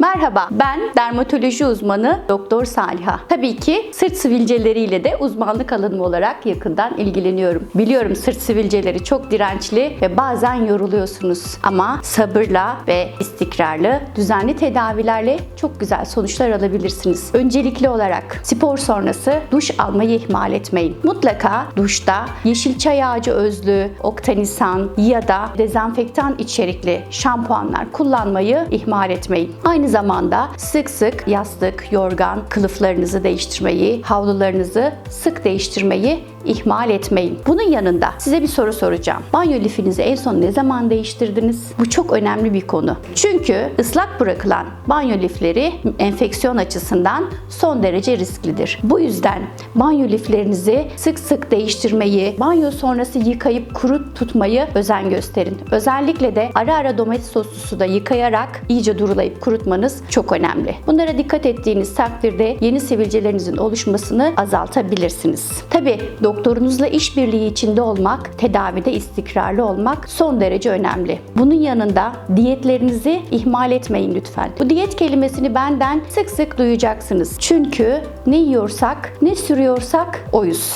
Merhaba, ben dermatoloji uzmanı Doktor Saliha. Tabii ki sırt sivilceleriyle de uzmanlık alanım olarak yakından ilgileniyorum. Biliyorum sırt sivilceleri çok dirençli ve bazen yoruluyorsunuz. Ama sabırla ve istikrarlı, düzenli tedavilerle çok güzel sonuçlar alabilirsiniz. Öncelikli olarak spor sonrası duş almayı ihmal etmeyin. Mutlaka duşta yeşil çay ağacı özlü, oktanisan ya da dezenfektan içerikli şampuanlar kullanmayı ihmal etmeyin. Aynı zamanda sık sık yastık, yorgan, kılıflarınızı değiştirmeyi, havlularınızı sık değiştirmeyi ihmal etmeyin. Bunun yanında size bir soru soracağım. Banyo lifinizi en son ne zaman değiştirdiniz? Bu çok önemli bir konu. Çünkü ıslak bırakılan banyo lifleri enfeksiyon açısından son derece risklidir. Bu yüzden banyo liflerinizi sık sık değiştirmeyi, banyo sonrası yıkayıp kuru tutmayı özen gösterin. Özellikle de ara ara domates soslu suda yıkayarak iyice durulayıp kurutmanız çok önemli. Bunlara dikkat ettiğiniz takdirde yeni sivilcelerinizin oluşmasını azaltabilirsiniz. Tabi doktorunuzla işbirliği içinde olmak, tedavide istikrarlı olmak son derece önemli. Bunun yanında diyetlerinizi ihmal etmeyin lütfen. Bu diyet kelimesini benden sık sık duyacaksınız. Çünkü ne yiyorsak, ne sürüyorsak oyuz.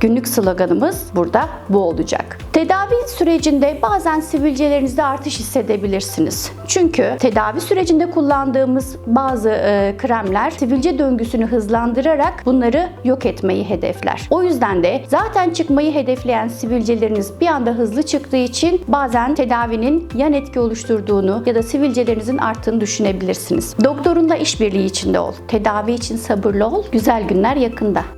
Günlük sloganımız burada bu olacak. Tedavi sürecinde bazen sivilcelerinizde artış hissedebilirsiniz. Çünkü tedavi sürecinde kullandığımız bazı e, kremler sivilce döngüsünü hızlandırarak bunları yok etmeyi hedefler. O yüzden de zaten çıkmayı hedefleyen sivilceleriniz bir anda hızlı çıktığı için bazen tedavinin yan etki oluşturduğunu ya da sivilcelerinizin arttığını düşünebilirsiniz. Doktorunla işbirliği içinde ol. Tedavi için sabırlı ol. Güzel günler yakında.